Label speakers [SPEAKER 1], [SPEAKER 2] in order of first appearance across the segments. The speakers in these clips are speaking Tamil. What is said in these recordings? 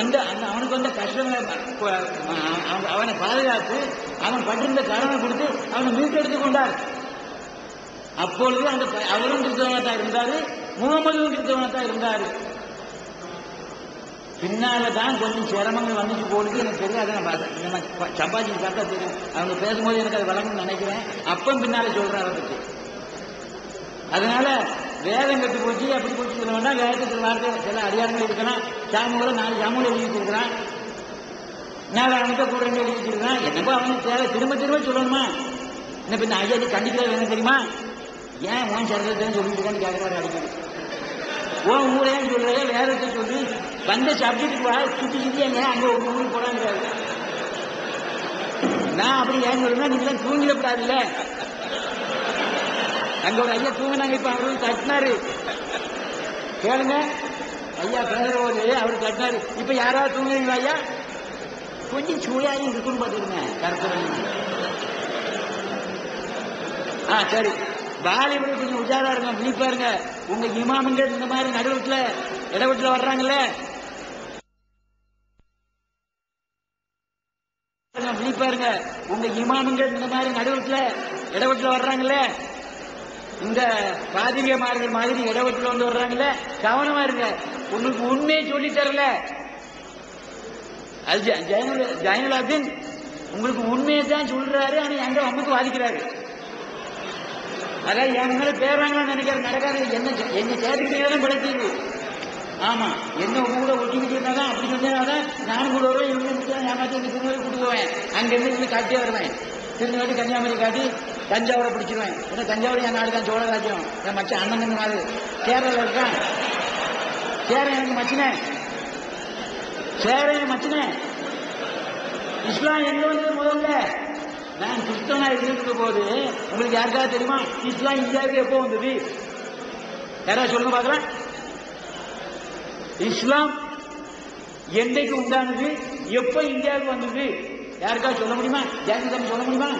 [SPEAKER 1] வந்து அந்த அவனுக்கு வந்த கஷ்டங்களை அவனை பாதுகாத்து அவன் பட்டிருந்த கடனை கொடுத்து அவனை மீட்டெடுத்து கொண்டார். அப்பொழுது அந்த அவரும் கிறிஸ்தவனாக தான் இருந்தாரு முகமதுவும் கிறிஸ்தவனாக தான் இருந்தாரு. பின்னால தான் கொஞ்சம் சிரமங்கள் வந்துச்சு போனது எனக்கு தெரியாது நான் பார்த்தேன் நம்ம சம்பாதிச்சு பார்த்தா தெரியும். அவங்க பேசும்போது எனக்கு அது வழங்கணும்னு நினைக்கிறேன். அப்பம் பின்னால சொல்றேன் அதை பற்றி அதனால வேதம் கட்டு போச்சு அப்படி போச்சு சொல்ல வேண்டாம் வேதத்தில் வார்த்தை சில அடியாரங்கள் இருக்கலாம் சாமுகளை நாலு சாமுகளை எழுதி வச்சிருக்கிறான். நாலு அவனுக்கு கூட ரெண்டு எழுதி கொடுக்குறான் என்னப்போ அவனுக்கு தேவை. திரும்ப திரும்ப சொல்லணுமா? என்ன இந்த ஐயா நீ கண்டிக்கிறது வேணும் தெரியுமா? ஏன் உன் சரத்தை சொல்லிட்டு இருக்கான்னு கேட்கிறாரு அடிக்கடி. உன் ஊரையும் சொல்றே வேதத்தை சொல்லி வந்த சப்ஜெக்ட் வா சுத்தி சுத்தி எங்க அங்கே ஒரு ஊருக்கு போறாங்கிறாரு. நான் அப்படி ஏன் சொல்றேன்னா நீங்களாம் எல்லாம் தூங்கிடக்கூடாதுல்ல. அங்க ஒரு ஐயா தூங்கினாங்க இப்ப அவரு தட்டினாரு. கேளுங்க. அவர் கட்டினாரு இப்ப யாராவது தூங்குறீங்களா ஐயா கொஞ்சம் சூழாயும் இருக்குன்னு பாத்துருங்க கருத்து ஆ சரி. பாலிவுட் கொஞ்சம் உஜாரா இருங்க விழிப்பா உங்க இமாமுங்க இந்த மாதிரி நடுவத்துல இடவட்டுல வர்றாங்கல்ல. பாருங்க உங்க இமாமுங்க இந்த மாதிரி நடுவத்துல இடவட்டுல வர்றாங்கல்ல. இந்த பாதிரியமார்கள் மாதிரி இடவட்டுல வந்து வர்றாங்கல்ல கவனமா இருங்க. உங்களுக்கு உண்மையை சொல்லி தரல. அது ஜெயனுலாதீன் உங்களுக்கு உண்மையை தான் சொல்றாரு ஆனா எங்க அம்முக்கு வாதிக்கிறாரு. அதான் என் மேல பேராங்களான்னு நினைக்கிறது நடக்காது என்ன என்ன சேர்த்துக்கிட்டே தான் பிழைத்தீங்க ஆமா என்ன உங்க கூட ஒட்டிக்கிட்டு இருந்தாதான் அப்படி சொன்னாதான் நானும் கூட வருவேன் இவங்க ஏமாற்றி ஏமாத்தி திருநெல்வேலி கூட்டுக்குவேன் அங்கிருந்து இருந்து காட்டியே வருவேன். திருநெல்வேலி கன்னியாகுமரி காட்டி தஞ்சாவூரை பிடிச்சிருவேன். ஏன்னா தஞ்சாவூர் என் நாடு தான் சோழராஜ்யம் என் மச்சான் அண்ணன் தங்க நாடு. கேரளா இருக்கான். சேரன் எனக்கு மச்சினே சேரன் மச்சினே இஸ்லாம் எங்க வந்தது முதல்ல? நான் கிறிஸ்தவனா இருந்திருக்க போது உங்களுக்கு யாருக்காவது தெரியுமா? இஸ்லாம் இந்தியாவுக்கு எப்போ வந்தது? யாராவது சொல்லுங்க பார்க்கலாம். இஸ்லாம் என்றைக்கு உண்டானது? எப்ப இந்தியாவுக்கு வந்தது? யாருக்காவது சொல்ல முடியுமா? ஜாதி சொல்ல முடியுமா?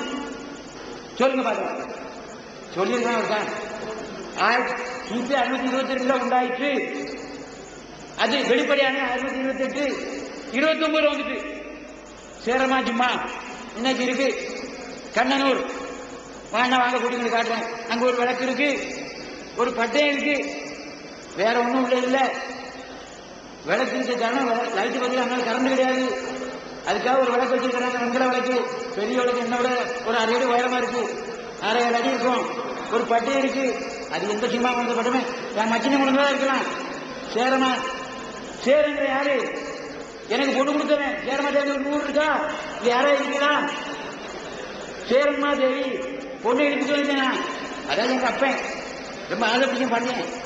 [SPEAKER 1] சொல்லுங்க பாருங்க சொல்லியிருக்கான் இருக்கா ஆயிரத்தி அறுநூத்தி இருபத்தி ரெண்டுல உண்டாயிற்று. அது வெளிப்படையான அறுநூத்தி இருபத்தி எட்டு இருபத்தி ஒன்பது வந்துட்டு. சேரமா ஜிம்மா. இன்னைக்கு இருக்கு. கண்ணனூர். வாங்க வாங்க கூட்டிங்க காட்டுறேன். அங்க ஒரு விளக்கு இருக்கு. ஒரு பட்டயம் இருக்கு. வேற ஒன்றும் உள்ள இல்லை. விளக்கு இருக்க காரணம் லைட்டு பத்தி அதனால கரண்ட் கிடையாது. அதுக்காக ஒரு விளக்கு வச்சிருக்கிறாங்க. வெங்கல விளக்கு. பெரிய விளக்கு. என்ன விட ஒரு அரை அடி உயரமா இருக்கு. அரை ஏழு அடி இருக்கும். ஒரு பட்டி இருக்கு. அது எந்த சிம்மா வந்த பட்டமே? என் மச்சினி முடிஞ்சதா இருக்கலாம். சேரமா? சேரங்க யாரு? எனக்கு பொண்ணு கொடுத்தவன். சேரமா தேவி ஒரு நூறு இருக்கா? இது யாரா இருக்கீங்களா சேரன்மா தேவி. பொண்ணு எடுத்துட்டு வந்தேனா? அதாவது எங்க அப்பன். ரொம்ப ஆசைப்பிடிக்கும் பண்ணேன்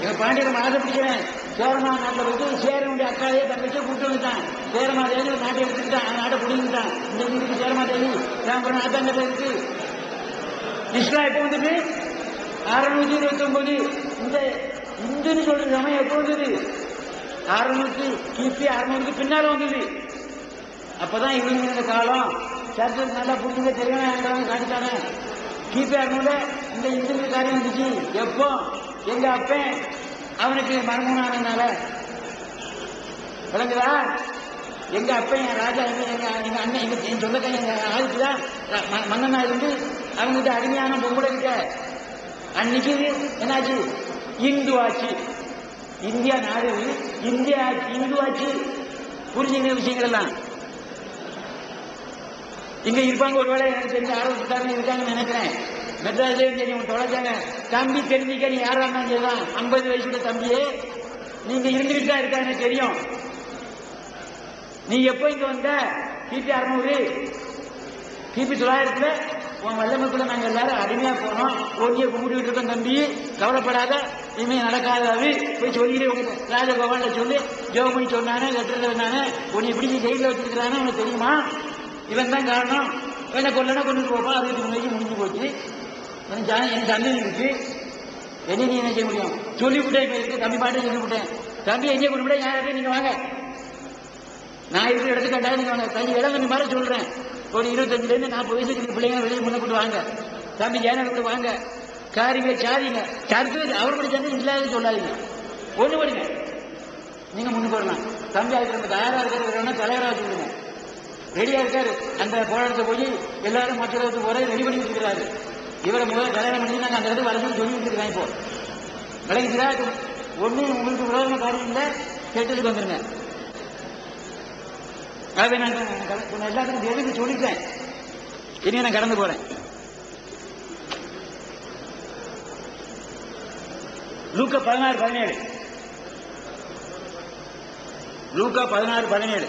[SPEAKER 1] எங்க பாண்டியன் ஆசைப்பிடிக்கிறேன் சேரமா நாட்டில் போயிட்டு சேரனுடைய அக்காவே தங்கச்சியை கூட்டு வந்துட்டான். சேரமா நாட்டை எடுத்துக்கிட்டான் அந்த நாட்டை பிடிங்கிட்டான் இந்த வீட்டுக்கு சேரமா தேவி ராம்பரம் ஆத்தாங்கட்ட இருக்கு இஸ்லாம் எப்போ வந்துட்டு அறுநூத்தி இருபத்தி ஒன்பது இந்த இந்துன்னு சொல்ற சமயம் எப்போ வந்தது? அறுநூத்தி கிபி அறுநூறுக்கு பின்னால வந்தது. அப்பதான் இவங்க இந்த காலம். சர்ச்சை நல்லா புரிஞ்சுக்க தெரியும் காட்டிட்டாங்க கிபி அறுநூறுல இந்த இந்து காரியம் வந்துச்சு. எப்போ? எங்க அப்பன் அவனுக்கு மரமூனானதுனால விளங்குதா? எங்க அப்பா என் ராஜா எங்க எங்க எங்க அண்ணன் எங்க என் சொந்தக்காரன் எங்க ஆளுக்குதான் மன்னனா இருந்து அவங்கிட்ட அடிமையான பொம்பளை இருக்க அன்னைக்கு என்னாச்சு? இந்து ஆட்சி. இந்தியா நாடு இந்தியா ஆட்சி இந்து ஆட்சி. புரிஞ்சுங்க விஷயங்கள் எல்லாம். இங்க இருப்பாங்க ஒருவேளை எனக்கு தெரிஞ்ச ஆரோக்கியக்காரங்க இருக்காங்கன்னு நினைக்கிறேன். மெட்ராஜ் சரி உன் தொலைச்சாங்க தம்பி தெரிஞ்சுக்க நீ யாரா இருந்தாலும் சரிதான். ஐம்பது வயசுல தம்பியே நீங்க இருந்துகிட்டு தான் இருக்காங்க தெரியும். நீ எப்போ இங்க வந்த? கிபி அறுநூறு. கிபி தொள்ளாயிரத்துல உன் வல்லமைக்குள்ள நாங்க எல்லாரும் அருமையா போனோம் ஓடிய கும்பிட்டு இருக்கோம் தம்பி. கவலைப்படாத இனிமே நடக்காதாது போய் சொல்லிடு உங்க ராஜபவன்ல சொல்லி. ஜோமணி சொன்னானே லெட்டர்ல சொன்னானே உன்னை பிடிச்சி ஜெயில வச்சிருக்கிறானே உனக்கு தெரியுமா? இவன் தான் காரணம். இவனை கொல்லனா கொண்டு போப்பா. அதுக்கு முன்னாடி முடிஞ்சு போச்சு. என் ஜா- என் இருக்கு. என்ன நீ என்ன செய்ய முடியும்? சொல்லிவிட்டேன் இப்ப இருக்கு தம்பி பாட்டு சொல்லிவிட்டேன் தம்பி எங்கே கொண்டு விட யாரும் நீங்க வாங்க? நான் இருக்கிற இடத்துக்கு கட்டாயம் நீங்க வாங்க. தம்பி இடம் தம்பி மாதிரி சொல்றேன். ஒரு இருபத்தஞ்சுல இருந்து நாற்பது வயசுக்கு இந்த பிள்ளைங்க வெளியே முன்ன கொண்டு வாங்க. தம்பி ஏன கொண்டு வாங்க. காரிங்க சாதிங்க. சர்த்து அவர் கூட சேர்ந்து இல்லாத சொல்லாதீங்க. ஒண்ணு படிங்க. நீங்க முன்னுக்கு வரலாம். தம்பி அதுக்கு நம்ம தயாரா இருக்கிறவங்க தலைவராக சொல்லுங்க ரெடியா இருக்காரு. அந்த போராட்டத்தை போய் எல்லாரும் மற்றவர்களுக்கு ஒரே ரெடி பண்ணி வச்சுக்கிறாரு. இவரை முதல்ல கல்யாணம் பண்ணி நாங்கள் அந்த இடத்துக்கு வரணும்னு சொல்லி இருக்கிறேன் இப்போ விளங்குதா ஒண்ணு உங்களுக்கு உலகம் காரியம் இல்லை கேட்டதுக்கு வந்துருங்க. ஆகவே நான் எல்லாத்துக்கும் எதுக்கு சொல்லிட்டேன். இனி நான் கடந்து போறேன். லூக்க பதினாறு பதினேழு. லூக்கா பதினாறு பதினேழு.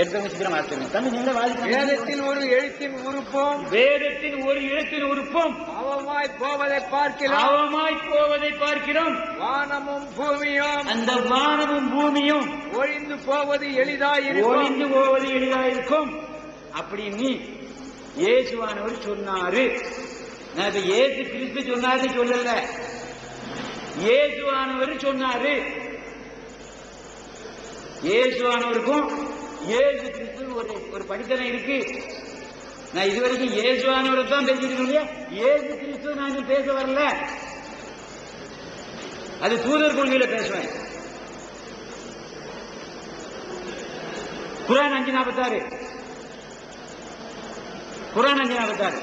[SPEAKER 1] எடுத்து சீக்கிரம்
[SPEAKER 2] வேதத்தில் ஒரு எழுத்தின் உறுப்பும்
[SPEAKER 1] வேதத்தின் ஒரு எழுத்தின் உறுப்பும்
[SPEAKER 2] அவமாய் போவதை பார்க்கலாம்
[SPEAKER 1] பாவமாய் போவதை பார்க்கிறோம்.
[SPEAKER 2] வானமும் பூமியும்
[SPEAKER 1] அந்த வானமும் பூமியும்
[SPEAKER 2] ஒழிந்து போவது எளிதாய் இருக்கும்
[SPEAKER 1] ஒளிந்து போவது எளிதாயிருக்கும். அப்படின்னு இயேசுவானவர் சொன்னாரு. நான் இப்ப இயேசு கிறிஸ்து சொன்னாரு சொல்லல. இயேசுவானவர் சொன்னாரு. இயேசுவானவருக்கும் இயேசு கிறிஸ்து ஒரு ஒரு படித்தனை இருக்கு. நான் இதுவரைக்கும் இயேசுவானவரை தான் பேசிட்டு இருக்கேன். இல்லையா இயேசு கிறிஸ்து நான் பேச வரல. அது தூதர் கொள்கையில பேசுவேன். குரான் அஞ்சு நாற்பத்தாறு குரான் அஞ்சு நாற்பத்தாறு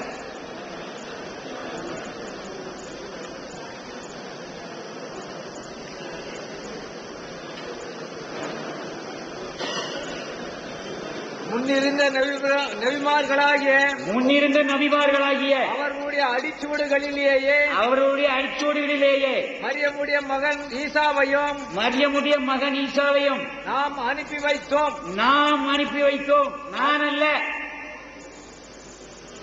[SPEAKER 2] முன்னிருந்த நபிமார்களாகிய
[SPEAKER 1] முன்னிருந்த நபிமார்களாகிய
[SPEAKER 2] அவர்களுடைய அடிச்சுவடுகளிலேயே
[SPEAKER 1] அவருடைய அடிச்சோடுகளிலேயே
[SPEAKER 2] மரியமுடைய மகன் ஈசாவையும்
[SPEAKER 1] மரியமுடைய மகன் ஈசாவையும்
[SPEAKER 2] நாம் அனுப்பி வைத்தோம்.
[SPEAKER 1] நாம் அனுப்பி வைத்தோம். நான் அல்ல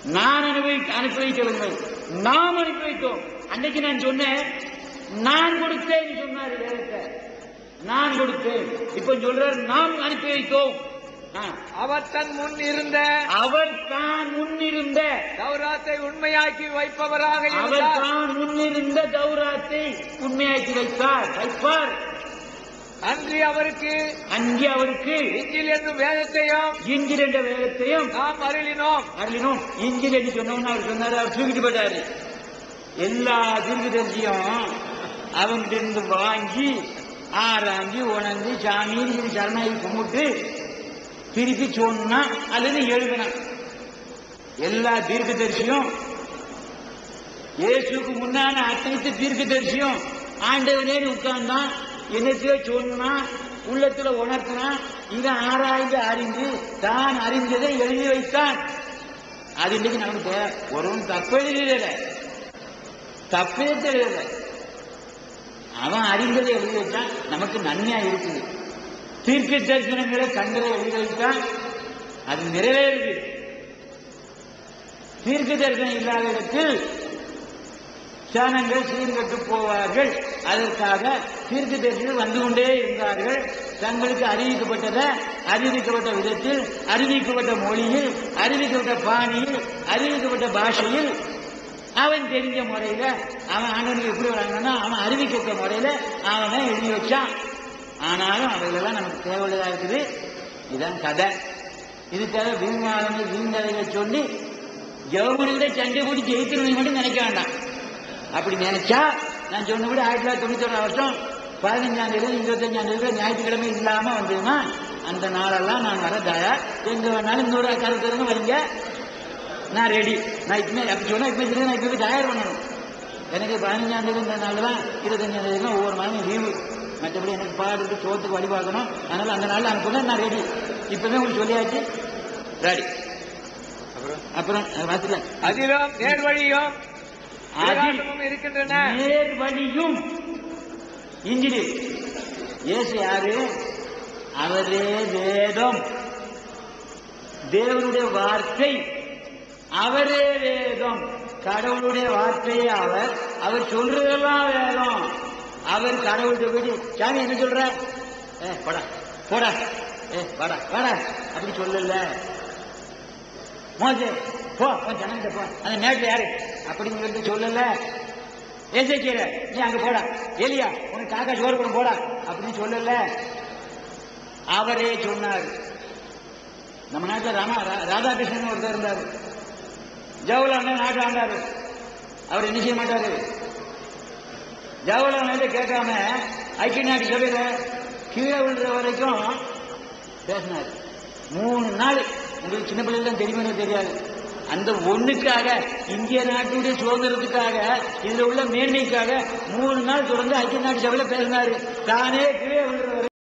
[SPEAKER 1] நான் அனுப்பி அனுப்பி வைக்கவில்லை. நாம் அனுப்பி வைத்தோம். அன்னைக்கு நான் சொன்னேன் நான் கொடுத்தேன் சொன்னாரு வேதத்தை. நான் கொடுத்தேன். இப்ப சொல்றாரு நாம் அனுப்பி வைத்தோம்.
[SPEAKER 2] அவர் தன் முன் இருந்த
[SPEAKER 1] அவர் தான் முன்னிருந்த
[SPEAKER 2] தௌராத்தை உண்மையாக்கி வைப்பவராக
[SPEAKER 1] அவர் தான் முன்னிருந்த கௌராத்தை உண்மையாக்கி வைத்தார். வைப்பார்.
[SPEAKER 2] அன்றி அவருக்கு
[SPEAKER 1] அங்கே அவருக்கு
[SPEAKER 2] இஞ்சில் என்னும் வேதத்தையும்
[SPEAKER 1] இஞ்சில் என்ற வேதத்தையும்
[SPEAKER 2] நாம் அருளினோம்.
[SPEAKER 1] அருளினோம். இஞ்சில் என்று சொன்னோம்னு அவர் சொன்னாரு அவர் தூக்கிட்டு போயிட்டாரு. எல்லா தீர்க்கதரிசியும் அவன்கிட்ட இருந்து வாங்கி ஆராய்ஞ்சு உணர்ந்து சாமி சரணாகி கும்பிட்டு திருப்பி சொன்னா அல்லது எழுதினான் எல்லா தீர்க்கதரிசியும் இயேசுக்கு முன்னான அனைத்து தீர்க்கதரிசியும் ஆண்டவனே உட்கார்ந்தான். என்னத்தையோ சொன்னா உள்ளத்துல உணர்த்தினா இதை ஆராய்ந்து அறிந்து தான் அறிந்ததை எழுதி வைத்தான். அது இன்னைக்கு நமக்கு ஒருவன் தப்பு எழுதல. தப்பே தெரியல. அவன் அறிந்ததை எழுதி வச்சான் நமக்கு நன்மையா இருக்குது. தீர்க்க தரிசனங்களை கண்டதை எழுதி அது நிறைவேறுது. தீர்க்க தரிசனம் இல்லாத இடத்தில் சாணங்கள் சீர்கட்டு போவார்கள். அதற்காக தீர்க்க தரிசனம் வந்து கொண்டே இருந்தார்கள். தங்களுக்கு அறிவிக்கப்பட்டதை அறிவிக்கப்பட்ட விதத்தில் அறிவிக்கப்பட்ட மொழியில் அறிவிக்கப்பட்ட பாணியில் அறிவிக்கப்பட்ட பாஷையில் அவன் தெரிஞ்ச முறையில அவன் ஆண்டவனுக்கு எப்படி வராங்கன்னா அவன் அறிவிக்கப்பட்ட முறையில அவனை எழுதி வச்சான். ஆனாலும் அவைகளெல்லாம் நமக்கு தேவையுள்ளதா இருக்குது? இதுதான் கதை. இதுக்காக வீண்வாதங்கள் வீண்கதைகளை சொல்லி ஜெர்மனியோட சண்டை போட்டு ஜெயிக்கணும் மட்டும் நினைக்க வேண்டாம். அப்படி நினைச்சா நான் சொன்னபடி ஆயிரத்தி தொள்ளாயிரத்தி தொண்ணூத்தி ஒன்று வருஷம் பதினஞ்சாம் தேதி இருபத்தஞ்சாம் தேதி ஞாயிற்றுக்கிழமை இல்லாம வந்ததுன்னா அந்த நாளெல்லாம் நான் வர தயார்? எங்க வேணாலும் இன்னொரு கருத்து வரீங்க? நான் ரெடி நான் இப்பமே அப்படி சொன்னா இப்ப நான் இப்பவே தயார் பண்ணணும். எனக்கு பதினஞ்சாம் தேதி இந்த நாள் தான் இருபத்தஞ்சாம் தேதி ஒவ்வொரு மாதமும் லீவு மற்றபடி எனக்கு பாடுறது சோத்துக்கு வழி பார்க்கணும். அதனால அந்த நாள் அனுப்புங்க நான் ரெடி இப்பவே உங்களுக்கு சொல்லியாச்சு. ரெடி அப்புறம்? வாசில
[SPEAKER 2] அதிலும் நேர்வழியும் இருக்கின்றன.
[SPEAKER 1] நேர் வழியும் இஞ்சிலி. இயேசு யாரு? அவரே வேதம். தேவனுடைய வார்த்தை. அவரே வேதம். கடவுளுடைய வார்த்தையே அவர். அவர் சொல்றதெல்லாம் வேதம். அவர் கடவுள்கிட்ட போயிட்டு சாமி என்ன சொல்ற? ஏ போடா போடா ஏ வாடா வாடா அப்படி சொல்லல. மோசே போ கொஞ்சம் ஜனங்கிட்ட போ அந்த நேரத்தில் யாரு அப்படிங்கிறது சொல்லல. ஏசைக்கிற நீ அங்க போடா எலியா உனக்கு காக்கா சோறு கொண்டு போடா அப்படின்னு சொல்லல. அவரே சொன்னார். நம்ம நாட்டில் ராமா ரா- ராதாகிருஷ்ணன் ஒருத்தர் இருந்தார். ஜவஹர்லால் நாட்டு ஆண்டாரு. அவர் என்ன செய்ய மாட்டாரு? ஜவஹர்லால் நேரு கேட்காம ஐக்கிய நாட்டு சபையில கீழே விழுற வரைக்கும் பேசினார். மூணு நாள். உங்களுக்கு சின்ன பிள்ளைகள் தான் தெரியுமே தெரியாது. அந்த ஒண்ணுக்காக இந்திய நாட்டுடைய சுதந்திரத்துக்காக இதுல உள்ள மேன்மைக்காக மூணு நாள் தொடர்ந்து ஐக்கிய நாட்டு சபையில பேசினாரு. தானே கீழே விழுற